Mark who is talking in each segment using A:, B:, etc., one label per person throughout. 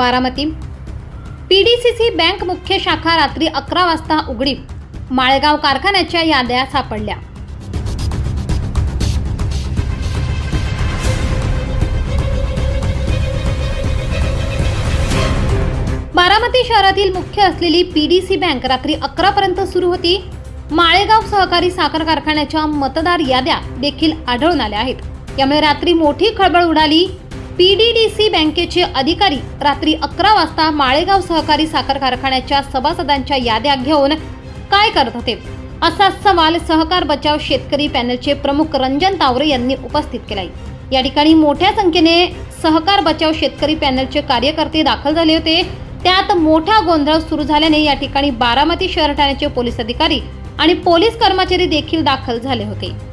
A: Baramati. PDCC bank मुख्य शाखा रात्री अकरा वाजता उघडी माळेगाव कारखान्याच्या याद्या सापडल्या. बारामती शहरातील मुख्य असलेली पीडीसी बँक रात्री अकरा पर्यंत सुरू होती. माळेगाव सहकारी साखर कारखान्याच्या मतदार याद्या देखील आढळून आल्या आहेत. यामुळे रात्री मोठी खळबळ उडाली. पीडीडीसी बँकेचे अधिकारी रात्री अकरा वाजता माळेगाव सहकारी साखर कारखान्याच्या सभासदांच्या याद्या घेऊन काय करत होते? असा सवाल सहकार बचाव शेतकरी पॅनलचे प्रमुख रंजन तावरे यांनी उपस्थित केलाय. या ठिकाणी मोठ्या संख्येने सहकार बचाव शेतकरी पॅनलचे कार्यकर्ते दाखल झाले होते. त्यात मोठा गोंधळ सुरू झाल्याने या ठिकाणी बारामती शहर ठाण्याचे पोलीस अधिकारी आणि पोलीस कर्मचारी देखील दाखल झाले होते.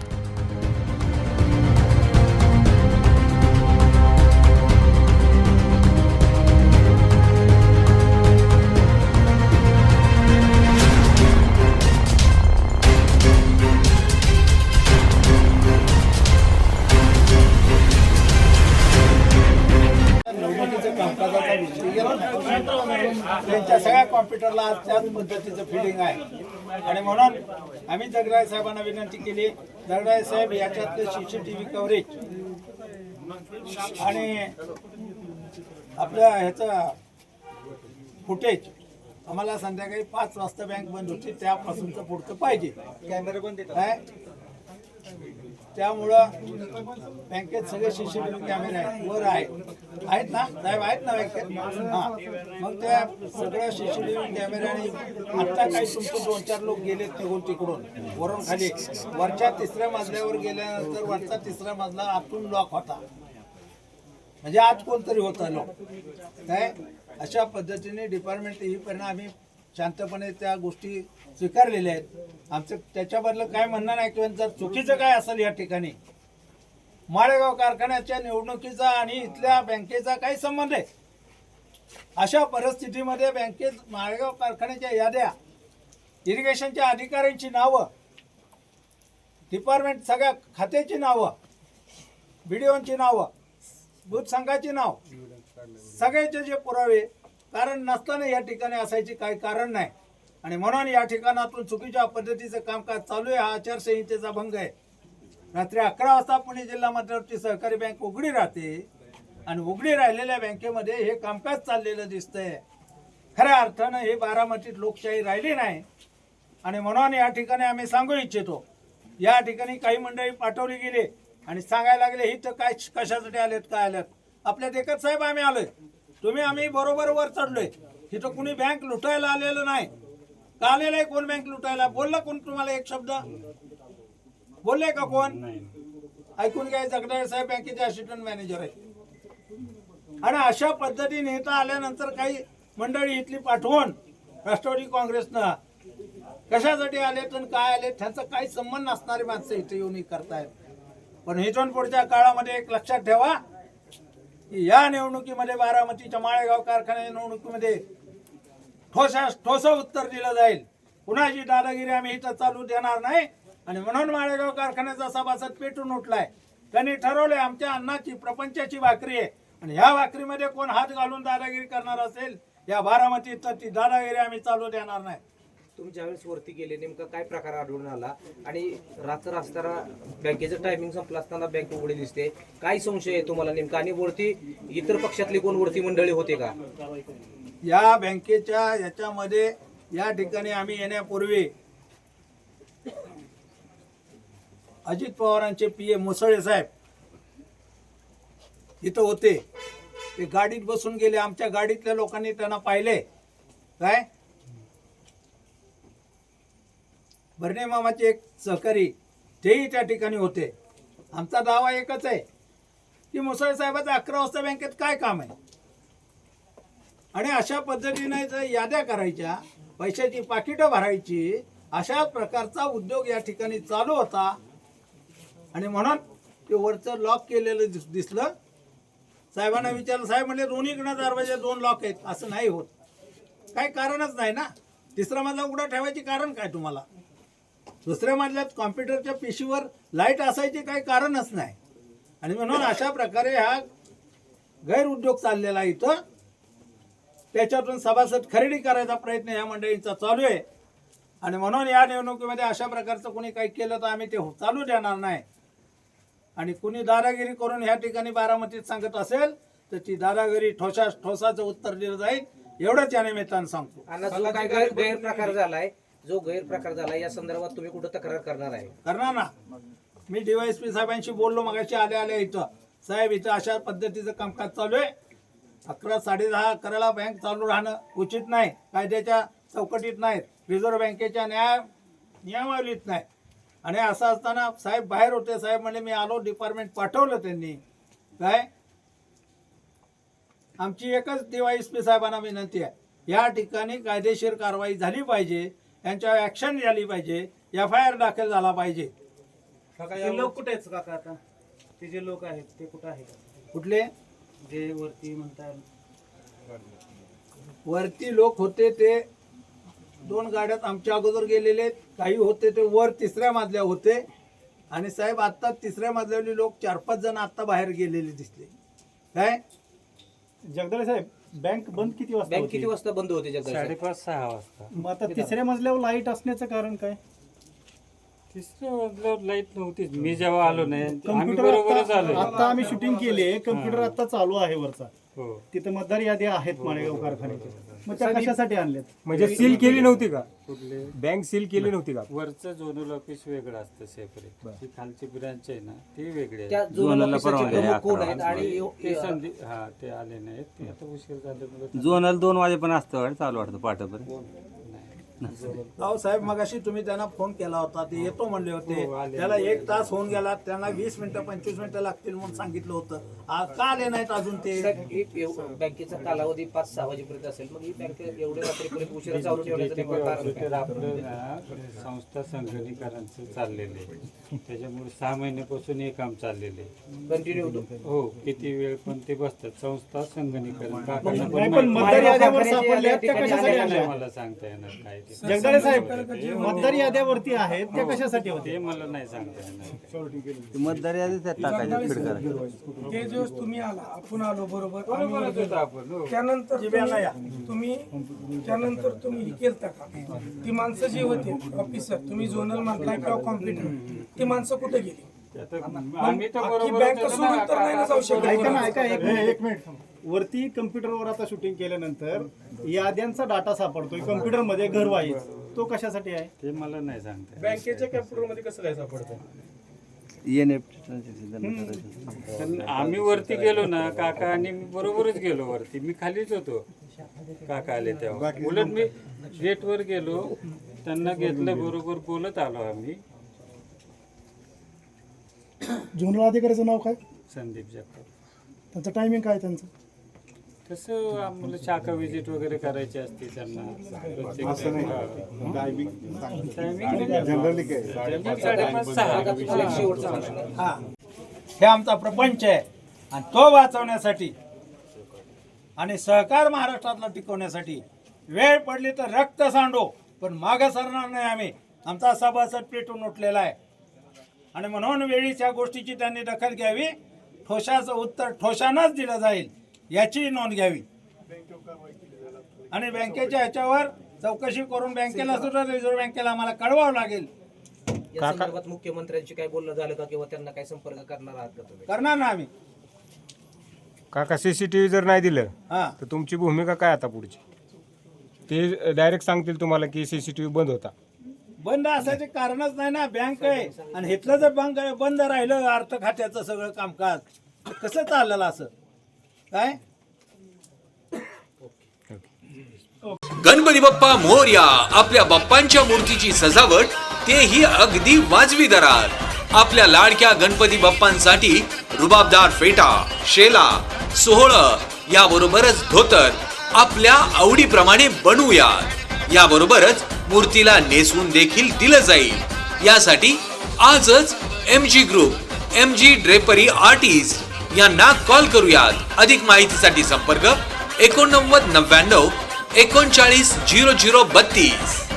B: कॉम्प्युटरला आज त्याच पद्धतीचं फिडिंग आहे. आणि म्हणून आम्ही जगराय साहेबांना विनंती केली. जगराय साहेब याच्यातले सीसीटीव्ही कव्हरेज आणि आपल्या ह्याचं फुटेज आम्हाला संध्याकाळी पाच वाजता बँक बंद होती त्यापासूनचं पुढचं पाहिजे. कॅमेरा बंद काय त्यामुळं बँकेत सगळे शिष्यवृत्ती कॅमेरे आहेत. वर आहेत आहेत ना? साहेब आहेत ना बँकेत? हां. मग त्या सगळ्या सीसीटीव्ही कॅमेऱ्याने आत्ता काही तुमचे दोन चार लोक गेलेत निघून तिकडून. वरून खाली. वरच्या तिसऱ्या मजल्यावर गेल्यानंतर वरचा तिसरा मजला आतून लॉक होता. म्हणजे आज कोणतरी होता लोक काय? अशा पद्धतीने डिपार्टमेंट ही पण आम्ही शांतपणे त्या गोष्टी स्वीकारलेल्या आहेत. आमचं त्याच्याबद्दल काय म्हणणं नाही किंवा जर चुकीचं काय असेल या ठिकाणी माळेगाव कारखान्याच्या निवडणुकीचा आणि इथल्या बँकेचा काही संबंध आहे? अशा परिस्थितीमध्ये बँकेत माळेगाव कारखान्याच्या याद्या इरिगेशनच्या अधिकाऱ्यांची नावं डिपार्टमेंट सगळ्या खात्याची नावं बीडीओची नावं बूथ संघाची नाव सगळ्याचे जे पुरावे कारण नसताना या ठिकाणी असायचे काही कारण नाही. आणि म्हणून या ठिकाणातून चुकीच्या पद्धतीचं कामकाज चालू आहे हा आचारसंहितेचा भंग आहे. रात्री अकरा वाजता पुणे जिल्हा मध्यवर्ती सहकारी बँक उघडी राहते आणि उघडी राहिलेल्या बँकेमध्ये हे कामकाज चाललेलं दिसतंय. खऱ्या अर्थानं हे बारामतीत लोकशाही राहिली नाही. आणि म्हणून या ठिकाणी आम्ही सांगू इच्छितो या ठिकाणी काही मंडळी पाठवली गेली आणि सांगायला लागले ही तर काय कशासाठी आलेत काय आल्यात आपल्या देखत साहेब आम्ही आलोय. तुम्ही आम्ही बरोबर वर चढलोय. तिथं कुणी बँक लुटायला आलेलं नाही. का आलेलं आहे कोण बँक लुटायला? बोललं कोण तुम्हाला एक शब्द? बोलले का कोण? ऐकून घ्या जगदाळे साहेब बँकेचे असिस्टंट मॅनेजर आहे आणि अशा पद्धतीने इथं आल्यानंतर काही मंडळी इथली पाठवून राष्ट्रवादी काँग्रेसनं कशासाठी आलेत आणि काय आले त्यांचा काही संबंध नसणारी माणसं इथे येऊन करतायत. पण इथून पुढच्या काळामध्ये एक लक्षात ठेवा या निवडणुकीमध्ये बारामतीच्या माळेगाव कारखान्या निवडणुकीमध्ये ठोसा ठोस उत्तर दिलं जाईल. कुणाची दादागिरी आम्ही इथं चालू देणार नाही. आणि म्हणून माळेगाव कारखान्याचा सभासद पेटून उठलाय. त्यांनी ठरवलंय आमच्या अन्नाची प्रपंचाची भाकरी आहे. आणि ह्या भाकरीमध्ये कोण हात घालून दादागिरी करणार असेल या बारामतीत तर ती दादागिरी आम्ही चालू देणार नाही.
C: तुम्ही ज्यावेळेस वरती गेले नेमका काय प्रकार आढळून आला? आणि रात्र असताना बँकेचं टायमिंग संपलं असताना बँक उघडी दिसते. काय संशय आहे तुम्हाला नेमका? आणि वरती इतर पक्षातली कोण वरती मंडळी होते का?
B: या बँकेच्या याच्यामध्ये या ठिकाणी आम्ही येण्यापूर्वी अजित पवारांचे पी ए मुसळे साहेब इथं होते. ते गाडीत बसून गेले. आमच्या गाडीतल्या लोकांनी त्यांना पाहिले. काय? भरणे मामाचे एक सहकारी तेही त्या ठिकाणी होते. आमचा दावा एकच आहे की मुसळे साहेबाचं अकरा वाजता बँकेत काय काम आहे? आणि अशा पद्धतीने जर याद्या करायच्या पैशाची पाकिटं भरायची अशा प्रकारचा उद्योग या ठिकाणी चालू होता. आणि म्हणून ते वरचं लॉक केलेलं दिस- दिसलं. साहेबांना विचारलं साहेब म्हणजे दोन्हीकडनं दरवाजे दोन लॉक आहेत. असं नाही होत. काही कारणच नाही ना? तिसरा मजला उघडा ठेवायची कारण काय तुम्हाला? दुसऱ्या मजल्यात कॉम्प्युटरच्या पिशीवर लाइट असायचे काही कारणच नाही. आणि म्हणून अशा प्रकारे हा गैरउद्योग चाललेला आहे इथं. त्याच्यातून सभासद खरेदी करायचा प्रयत्न या मंडळींचा चालू आहे. आणि म्हणून या निवडणुकीमध्ये अशा प्रकारचं कोणी काही केलं तर आम्ही ते चालू देणार नाही. आणि कुणी दादागिरी करून ह्या ठिकाणी बारामतीत सांगत असेल तर ती दादागिरी ठोसा ठोसाचं उत्तर दिलं जाईल. एवढंच या निमित्तानं सांगतो.
C: काय गैर- गैरप्रकार झालाय? जो गैरप्रकार झाला या संदर्भात तुम्ही कुठं तक्रार करणार आहे?
B: करणार ना. मी डीवायएसपी साहेबांशी बोललो मगाशी आल्या आल्या इथं. साहेब इथं अशा पद्धतीचं कामकाज चालू आहे. अकरा साडेदहा अकराला बँक चालू राहणं उचित नाही. कायद्याच्या चौकटीत नाहीत. रिझर्व्ह बँकेच्या न्याय नियमावलीत नाही. आणि असं असताना साहेब बाहेर होते. साहेब म्हणजे मी आलो डिपार्टमेंट पाठवलं त्यांनी. काय? आमची एकच डीवायएसपी साहेबांना विनंती आहे. या ठिकाणी कायदेशीर कारवाई झाली पाहिजे. यांच्यावर ॲक्शन झाली पाहिजे. एफ आय आर दाखल झाला पाहिजे.
D: ते लोक कुठे आहेत काका आता? ते जे लोक आहेत ते कुठं आहेत?
B: कुठले?
D: जे वरती म्हणतात
B: वरती लोक होते ते दोन गाड्यात आमच्या अगोदर गेलेले आहेत. काही होते ते वर तिसऱ्या मजल्या होते. आणि साहेब आत्ता तिसऱ्या मजल्यावरली लोक चार पाच जण आत्ता बाहेर गेलेले दिसले. काय?
E: जगदाळे साहेब बँक बंद किती वाजता
C: बँक
E: होती?
C: किती वाजता बंद होते जगदीश?
D: साडेपाच सहा वाजता.
E: मग आता तिसऱ्या मजल्यावर लाइट असण्याचं कारण काय?
D: तिसऱ्या मजल्यावर लाइट नव्हतीच मी जेव्हा आलो नाही आम्ही
E: कम्प्युटर
D: बरोबरच
E: आता
D: आलो.
E: आता आम्ही शूटिंग केली कम्प्युटर आता चालू आहे वरचा.
D: हो.
E: तिथं मतदार याद्या आहेत माळेगाव कारखान्याच्या मग त्या कशासाठी आणल्यात
F: म्हणजे सील केली नव्हती का?
D: कुठले?
F: बँक सील केली नव्हती का?
D: वरचं झोनल ऑफिस वेगळं असतं सेपरेट जी खालची ब्रांच आहे ना ती वेगळी आहे.
C: त्या झोनल ऑफिसरचे प्रमुख कोण आहेत आणि
D: ते संधी हा ते आले नाहीत. ते आता उशीर झाल्यामुळे
G: झोनल दोन वाजेपर्यंत असतं वाटतं चालू वाटतं पाठपर्यंत
B: अहो साहेब मगाशी तुम्ही त्यांना फोन केला होता ते येतो म्हणले होते.
D: हो.
B: त्याला एक तास होऊन गेला त्यांना वीस मिनिटं पंचवीस मिनिटं लागतील म्हणून सांगितलं होतं. का आले नाहीत अजून ते?
C: साहेब, एक एव- बँकेचा कालावधी पाच सहा वाजेपर्यंत असेल. मग ही बँक एवढ्या रात्रीपर्यंत उशिरा चालू ठेवण्याचं नेमकं कारण काय?
D: तर आपलं ना संस्था संगणीकरांचं चाललेलं आहे. त्याच्यामुळे सहा महिन्यापासून हे काम चाललेलं आहे.
C: कंटिन्यू होतो?
D: हो किती वेळ पण ते बसतात. संस्था काकांना पण माहिती
E: मतदार त्या कशासाठी
D: आहे.
E: आणल्या
D: मला सांगता येणार काय?
E: जगदाळे साहेब मतदार याद्यावरती आहेत त्या कशासाठी होते?
D: मला नाही सांगता
G: मतदार यादीत टाकायचं फीड करायचं
H: ते दिवस तुम्ही आला आपण आलो बरोबर. आम्ही
D: हो.
H: त्यानंतर. तुम्ही त्यानंतर तुम्ही हे केलता का? ती माणसं जी होती ऑफिसर तुम्ही झोनल म्हणताय किंवा कॉम्प्युटर ती माणसं कुठे गेली?
D: आता आम्ही तर
H: अख्खी
D: बरोबर
H: बँक सोडून तर नाही ना जाऊ शकत.
E: ऐका ना एक मिनिट. वरती कम्प्युटरवर आता शूटिंग केल्यानंतर याद्यांचा डाटा सापडतोय कम्प्युटरमध्ये घर वाईज तो कशासाठी आहे?
D: ते मला नाही सांगता.
H: बँकेच्या कम्प्युटरमध्ये कसं काय सापडतं
G: एन एफ टी
D: पण आम्ही वरती गेलो ना काका आणि मी बरोबरच गेलो वरती. मी खालीच होतो. काका आले तेव्हा. उलट मी गेट वर गेलो. त्यांना घेतलं बरोबर बोलत आलो आम्ही.
H: झोनल अधिकाऱ्याचं नाव काय?
D: संदीप जगताप.
H: त्यांचं टायमिंग काय त्यांचं?
D: तसं आम्हाला शाखा विजिट वगैरे करायची असते त्यांना. हा. टायमिंग जनरली साडेपाच सहा.
B: हा. हे आमचा प्रपंच आहे. आणि तो वाचवण्यासाठी आणि सहकार महाराष्ट्रातला टिकवण्यासाठी वेळ पडली तर रक्त सांडो. पण मागं सरणार नाही आम्ही. आमचा सभासद पेटून उठलेला आहे. आणि म्हणून वेळीच या गोष्टीची त्यांनी दखल घ्यावी. ठोशाचं उत्तर ठोशानंच दिलं जाईल. याची नोंद घ्यावी. आणि बँकेच्या ह्याच्यावर चौकशी करून बँकेला सुद्धा रिझर्व्ह बँकेला आम्हाला कळवावं लागेल.
C: या संदर्भात मुख्यमंत्र्यांशी काय बोलणं झालं का किंवा त्यांना काय संपर्क करणार आहात का तुम्ही?
B: करणार ना आम्ही.
F: काका सीसीटीव्ही जर नाही दिलं
B: हां.
F: तर तुमची भूमिका काय आता पुढची? ते डायरेक्ट सांगतील तुम्हाला की सीसीटीव्ही बंद होता.
B: बंद असायचे कारणच नाही ना. बँक आहे. आणि इथलं जर बँक बंद राहिलं अर्थ खात्याचं सगळं कामकाज. तर कसं चाललेलं असं? काय?
I: गणपती बाप्पा मोरया आपल्या बाप्पांच्या मूर्तीची सजावट तेही अगदी वाजवी दरात. आपल्या लाडक्या गणपती बाप्पांसाठी रुबाबदार फेटा शेला सोहळ याबरोबरच धोतर आपल्या आवडीप्रमाणे बनवूयात. याबरोबरच मूर्तीला नेसवून देखील दिलं जाईल. यासाठी आजच M G group M G drapery artist यांना कॉल करूयात. अधिक माहितीसाठी संपर्क एकोणनव्वद नव्याण्णव एकोणचाळीस झिरो झिरो बत्तीस.